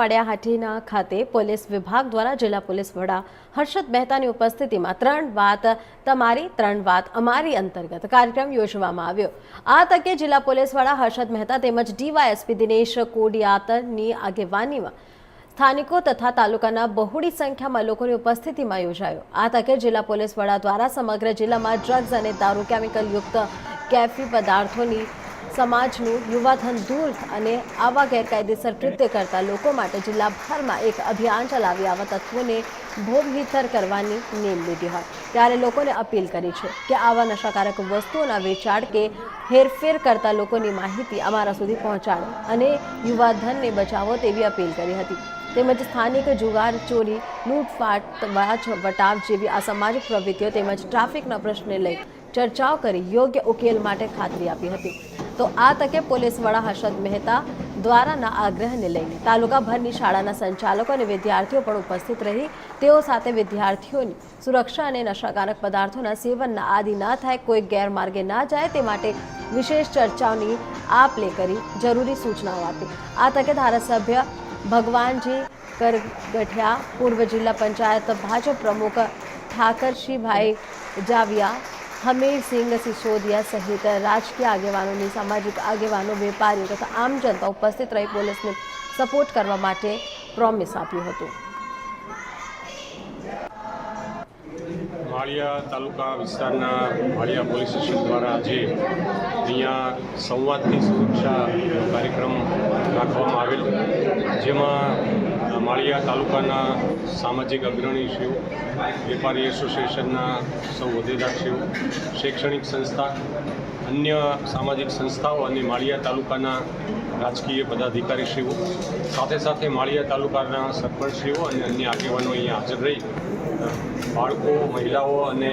પડ્યાહાટીના ખાતે પોલીસ વિભાગ દ્વારા જિલ્લા પોલીસ વડા હર્ષદ મહેતાની ઉપસ્થિતિમાં ત્રણ વાત તમારી, ત્રણ વાત અમારી અંતર્ગત કાર્યક્રમ યોજવામાં આવ્યો. આ તકે જિલ્લા પોલીસ વડા હર્ષદ મહેતા તેમજ ડીવાયએસપી દિનેશ કોડિયાતરની આગેવાનીમાં સ્થાનિકો તથા તાલુકાના બહોળી સંખ્યામાં લોકોની ઉપસ્થિતિમાં યોજાયો. આ તકે જિલ્લા પોલીસ વડા દ્વારા સમગ્ર જિલ્લામાં ડ્રગ્સ અને દારૂ કેમિકલ યુક્ત કેફી પદાર્થોની સમાજનું યુવાધન દૂર અને આવા ગેરકાયદેસર કૃત્ય કરતા લોકો માટે જિલ્લાભરમાં એક અભિયાન ચલાવી આવા તત્વોને ભોગવિતર કરવાની નેમ લીધી હોય. ત્યારે લોકોને અપીલ કરી છે કે આવા નશાકારક વસ્તુઓના વેચાણ કે હેરફેર કરતા લોકોની માહિતી અમારા સુધી પહોંચાડો અને યુવાધનને બચાવો તેવી અપીલ કરી હતી. તેમજ સ્થાનિક જુગાર, ચોરી, લૂંટફાટ વાચ વટાવ જેવી અસામાજિક પ્રવૃત્તિઓ તેમજ ટ્રાફિકના પ્રશ્ને લઈ ચર્ચાઓ કરી યોગ્ય ઉકેલ માટે ખાતરી આપી હતી. તો આ તકે પોલીસ વડા હર્ષદ મહેતા દ્વારાના આગ્રહને લઈને તાલુકાભરની શાળાના સંચાલકો અને વિદ્યાર્થીઓ પણ ઉપસ્થિત રહી તેઓ સાથે વિદ્યાર્થીઓની સુરક્ષા અને નશાકારક પદાર્થોના સેવનના આદિ ન થાય, કોઈ ગેરમાર્ગે ના જાય તે માટે વિશેષ ચર્ચાઓની આપ લે કરી જરૂરી સૂચનાઓ આપી. આ તકે ધારાસભ્ય ભગવાનજી કરગઠિયા, પૂર્વ જિલ્લા પંચાયત ભાજપ પ્રમુખ ઠાકરશીભાઈ જાવિયા હમીરસિંહ સિસોદિયા સહિત રાજકીય આગેવાનોની સામાજિક આગેવાનો વેપારીઓ તથા આમ જનતા ઉપસ્થિત રહી પોલીસને સપોર્ટ કરવા માટે પ્રોમિસ આપ્યું હતું માળિયા તાલુકા વિસ્તારના માળિયા પોલીસ સ્ટેશન દ્વારા આજે અહીંયા સંવાદની સુરક્ષા કાર્યક્રમ રાખવામાં આવેલ જેમાં માળિયા તાલુકાના સામાજિક અગ્રણીશ્રીઓ વેપારી એસોસિએશનના સૌ હોદ્દેદારશ્રીઓ શૈક્ષણિક સંસ્થા, અન્ય સામાજિક સંસ્થાઓ અને માળિયા તાલુકાના રાજકીય પદાધિકારીશ્રીઓ સાથે સાથે માળિયા તાલુકાના સરપંચશ્રીઓ અને અન્ય આગેવાનો અહીંયા હાજર રહી. બાળકો, મહિલાઓ અને